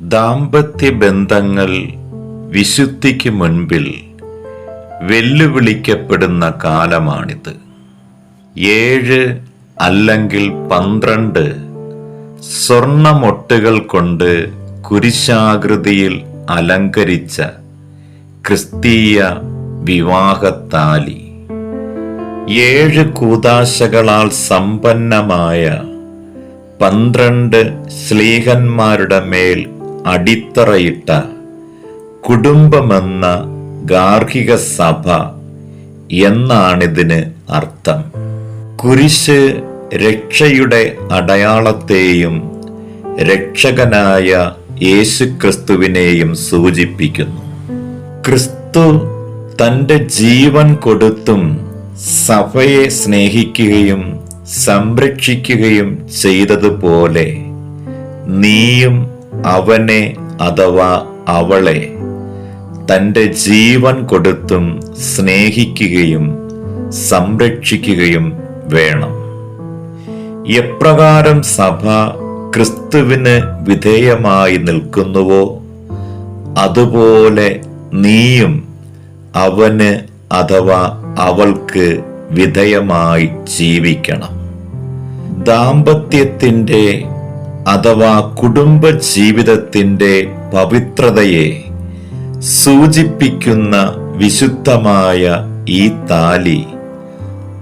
ദാമ്പത്യ ബന്ധങ്ങൾ വിശുദ്ധിക്ക് മുൻപിൽ വെല്ലുവിളിക്കപ്പെടുന്ന കാലമാണിത്. ഏഴ് അല്ലെങ്കിൽ പന്ത്രണ്ട് സ്വർണമൊട്ടുകൾ കൊണ്ട് കുരിശാകൃതിയിൽ അലങ്കരിച്ച ക്രിസ്തീയ വിവാഹത്താലി. ഏഴ് കൂതാശകളാൽ സമ്പന്നമായ പന്ത്രണ്ട് സ്ലീഹന്മാരുടെ മേൽ അടിത്തറയിട്ട കുടുംബമെന്ന ഗാർഹിക സഭ എന്നാണിതിന് അർത്ഥം. കുരിശ് രക്ഷയുടെ അടയാളത്തെയും രക്ഷകനായ യേശുക്രിസ്തുവിനെയും സൂചിപ്പിക്കുന്നു. ക്രിസ്തു തന്റെ ജീവൻ കൊടുത്തും സഭയെ സ്നേഹിക്കുകയും സംരക്ഷിക്കുകയും ചെയ്തതുപോലെ നീയും അവനെ അഥവാ അവളെ തന്റെ ജീവൻ കൊടുത്തും സ്നേഹിക്കുകയും സംരക്ഷിക്കുകയും വേണം. എപ്രകാരം സഭ ക്രിസ്തുവിന് വിധേയമായി നിൽക്കുന്നുവോ? അതുപോലെ നീയും അവന് അഥവാ അവൾക്ക് വിധേയമായി ജീവിക്കണം. ദാമ്പത്യത്തിന്റെ അഥവാ കുടുംബ ജീവിതത്തിന്റെ പവിത്രതയെ സൂചിപ്പിക്കുന്ന വിശുദ്ധമായ ഈ താലി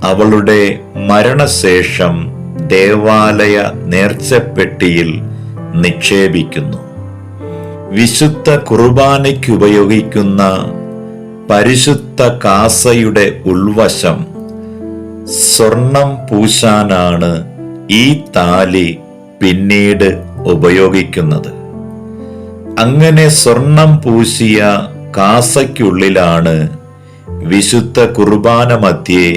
അവളുടെ മരണശേഷം ദേവാലയ നേർച്ചപ്പെട്ടിയിൽ നിക്ഷേപിക്കുന്നു. വിശുദ്ധ കുർബാനയ്ക്ക് ഉപയോഗിക്കുന്ന പരിശുദ്ധ കാസയുടെ ഉൾവശം സ്വർണം പൂശാനാണ് ഈ താലി പിന്നീട് ഉപയോഗിക്കുന്നത്. അങ്ങനെ സ്വർണം പൂശിയ കാസയ്ക്കുള്ളിലാണ് വിശുദ്ധ കുർബാന മധ്യേ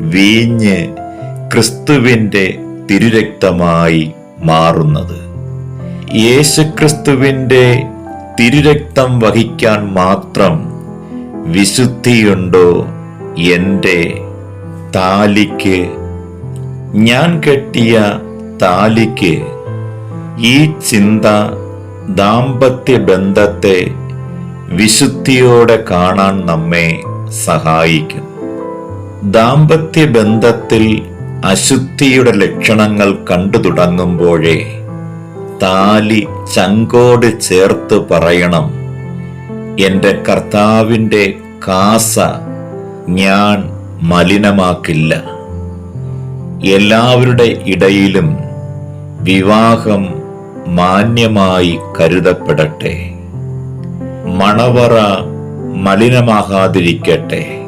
വീഞ്ഞ് ക്രിസ്തുവിന്റെ തിരുരക്തമായി മാറുന്നത്. യേശുക്രിസ്തുവിന്റെ തിരുരക്തം വഹിക്കാൻ മാത്രം വിശുദ്ധിയുണ്ടോ എന്റെ താലിക്ക്? ഞാൻ കെട്ടിയ താലിക്ക് ഈ ചിന്ത ദാമ്പത്യ ബന്ധത്തെ വിശുദ്ധിയോടെ കാണാൻ നമ്മെ സഹായിക്കും. ദാമ്പത്യ ബന്ധത്തിൽ അശുദ്ധിയുടെ ലക്ഷണങ്ങൾ കണ്ടു തുടങ്ങുമ്പോഴേ താലി ചങ്കോട് ചേർത്ത് പറയണം. എന്റെ കർത്താവിന്റെ കാസ ഞാൻ മലിനമാക്കില്ല. എല്ലാവരുടെ ഇടയിലും വിവാഹം മാന്യമായി കരുതപ്പെടട്ടെ. മണവറ മലിനമാകാതിരിക്കട്ടെ.